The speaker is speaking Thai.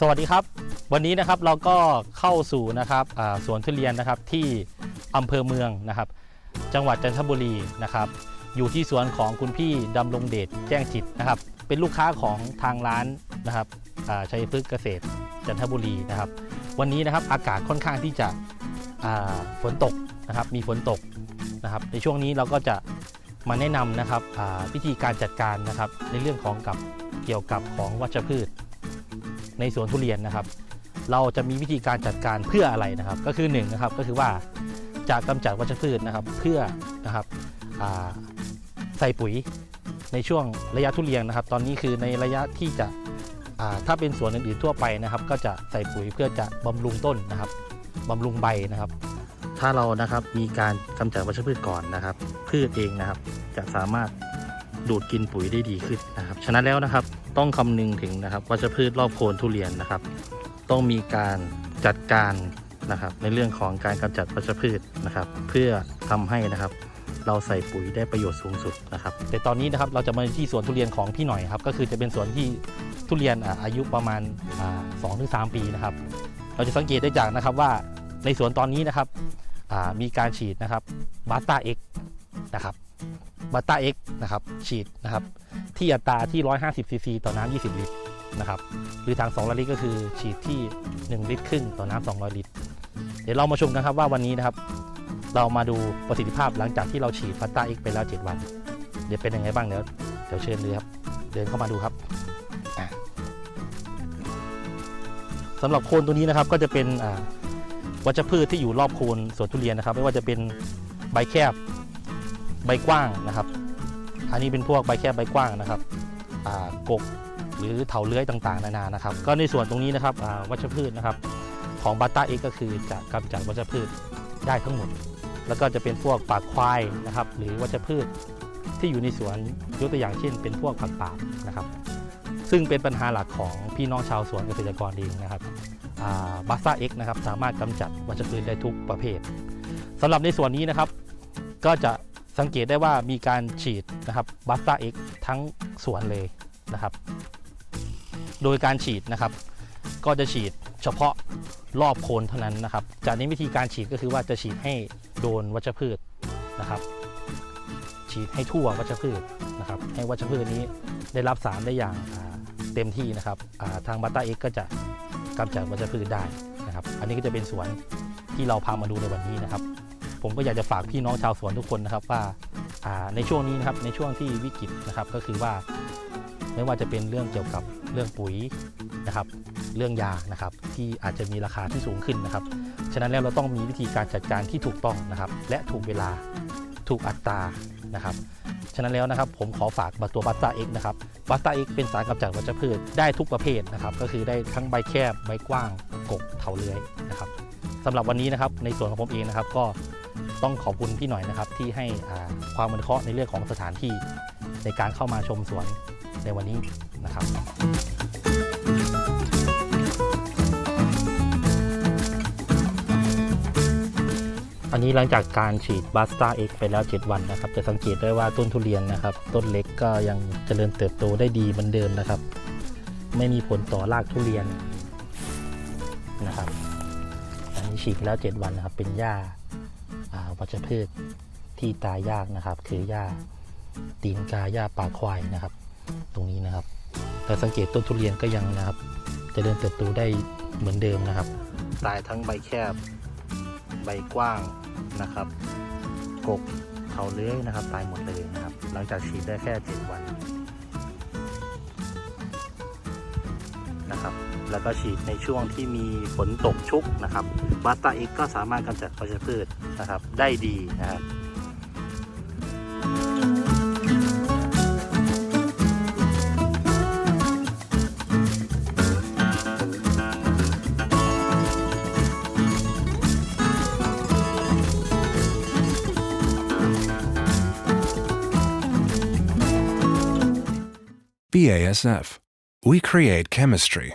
สวัสดีครับ วันนี้นะครับเราก็เข้าสู่นะครับสวนทุเรียนนะครับที่อำเภอเมืองนะครับ จังหวัดจันทบุรีนะครับ อยู่ที่สวนของคุณพี่ดำรงเดชแจ้งจิตนะครับ เป็นลูกค้าของทางร้านนะครับชัยพฤกษ์เกษตรจันทบุรีนะครับ วันนี้นะครับอากาศค่อนข้างที่จะฝนตกนะครับ มีฝนตกนะครับ ในช่วงนี้เราก็จะมาแนะนำนะครับวิธีการจัดการนะครับในเรื่องของกับเกี่ยวกับของวัชพืช ในสวนทุเรียนนะครับ เราจะมีวิธีการจัดการเพื่ออะไรนะครับ ก็คือ1นงนะครับก็คือว่าจะกำจัดวัชพืชนะครับเพื่อนะครับใส่ปุ๋ยในช่วงระยะทุเรียนนะครับ ตอนนี้คือในระยะที่จะถ้าเป็นสวนอื่นๆทั่วไปนะครับ ก็จะใส่ปุ๋ยเพื่อจะบำรุงต้นนะครับบำรุงใบนะครับ ถ้าเรานะครับมีการกำจัดวัชพืชก่อนนะครับ พืชเองนะครับจะสามารถดูดกินปุ๋ยได้ดีขึ้นนะครับ ฉะนั้นแล้วนะครับ ต้องคำนึงถึงนะครับวัชพืชรอบโคนทุเรียนนะครับ ต้องมีการจัดการนะครับ ในเรื่องของการกำจัดวัชพืชนะครับ เพื่อทำให้นะครับ เราใส่ปุ๋ยได้ประโยชน์สูงสุดนะครับ แต่ตอนนี้นะครับเราจะมาที่สวนทุเรียนของพี่หน่อยครับ ก็คือจะเป็นสวนที่ทุเรียนอายุประมาณสองถึงสามปีนะครับ เราจะสังเกตได้จากนะครับว่าในสวนตอนนี้นะครับมีการฉีดนะครับบาตาเอ็กนะครับบาตาเอ็กนะครับฉีดนะครับ ที่อัตราที่ 150ซีซีต่อน้ำ20 ลิตรนะครับหรือทาง2ลิตรก็คือฉีดที่ 1 ลิตรครึ่งต่อน้ำ200 ลิตร เดี๋ยวเรามาชมกันครับว่าวันนี้นะครับ เรามาดูประสิทธิภาพหลังจากที่เราฉีดบาตาเอ็กไปแล้ว 7 วัน เดี๋ยวเป็นยังไงบ้างเดี๋ยวเดี๋ยวเชิญเลยครับ เดินเข้ามาดูครับสำหรับโคนตัวนี้นะครับก็จะเป็นวัชพืชที่อยู่รอบโคนสวนทุเรียนนะครับ ไม่ว่าจะเป็นใบแคบใบกว้างนะครับ อันนี้เป็นพวกใบแคบใบกว้างนะครับกกหรือเถาเลื้อยต่างๆ นานานะครับ ก็ในส่วนตรงนี้นะครับวัชพืชนะครับ ของบัตต้าเอกก็คือจะกำจัดวัชพืชได้ทั้งหมด แล้วก็จะเป็นพวกปากควายนะครับ หรือวัชพืชที่อยู่ในสวนยกตัวอย่างเช่น เป็นพวกผักป่านะครับ ซึ่งเป็นปัญหาหลักของพี่น้องชาวสวนเกษตรกรเองนะครับบัสซ่าเอ็กนะครับสามารถกำจัดวัชพืชได้ทุกประเภทสำหรับในส่วนนี้นะครับ ก็จะ สังเกตได้ว่ามีการฉีดนะครับบัสซ่าเอ็กทั้งสวนเลยนะครับ โดยการฉีดนะครับ ก็จะฉีดเฉพาะรอบโคนเท่านั้นนะครับ จากนี้วิธีการฉีดก็คือว่าจะฉีดให้โดนวัชพืชนะครับ ฉีดให้ทั่ววัชพืชนะครับ ให้วัชพืชนี้ได้รับสารได้อย่างเต็มที่นะครับาทางบัตตาเอ็กก็จะกำจัดวัชพืชได้นะครับ อันนี้ก็จะเป็นสวนที่เราพามาดูในวันนี้นะครับ ผมก็อยากจะฝากพี่น้องชาวสวนทุกคนนะครับว่าในช่วงนี้นะครับในช่วงที่วิกฤตนะครับก็คือว่าไม่ว่าจะเป็นเรื่องเกี่ยวกับเรื่องปุ๋ยนะครับ เรื่องยานะครับที่อาจจะมีราคาที่สูงขึ้นนะครับ ฉะนั้นแล้วเราต้องมีวิธีการจัดการที่ถูกต้องนะครับ และถูกเวลาถูกอัตรานะครับฉะนั้นแล้วนะครับผมขอฝากบัตตัวบัตตาเอ็กนะครับบัตตาเอ็กเป็นสารกำจัดวัชพืชได้ทุกประเภทนะครับ ก็คือได้ทั้งใบแคบใบกว้างกกเถาเลื้อยนะครับสำหรับวันนี้นะครับในส่วนของผมเองนะครับ ก็ ต้องขอบคุณพี่หน่อยนะครับที่ให้ความอนุเคราะห์ในเรื่องของสถานที่ในการเข้ามาชมสวนในวันนี้นะครับ อันนี้หลังจากการฉีดบัสตาเอ็กไปแล้ว 7 วันนะครับ จะสังเกตได้ว่าต้นทุเรียนนะครับ ต้นเล็กก็ยังเจริญเติบโตได้ดีเหมือนเดิมนะครับ ไม่มีผลต่อรากทุเรียนนะครับ อันนี้ฉีดไปแล้ว 7 วันนะครับ เป็นหญ้า วัชพืชที่ตายยากนะครับ คือหญ้าตีนกาหญ้าปลาควายนะครับ ตรงนี้นะครับ แต่สังเกตต้นทุเรียนก็ยังนะครับจเจริญเติบโตได้เหมือนเดิมนะครับ ตายทั้งใบแคบ ใบกว้างนะครับ กกเขาเลื้อยนะครับ ตายหมดเลยนะครับ หลังจากฉีดได้แค่ 7 วันนะครับ แล้วก็ฉีดในช่วงที่มีฝนตกชุกนะครับบาตาเอกก็สามารถกำจัดวัชพืชนะครับได้ดีนะครับ BASF. We create chemistry.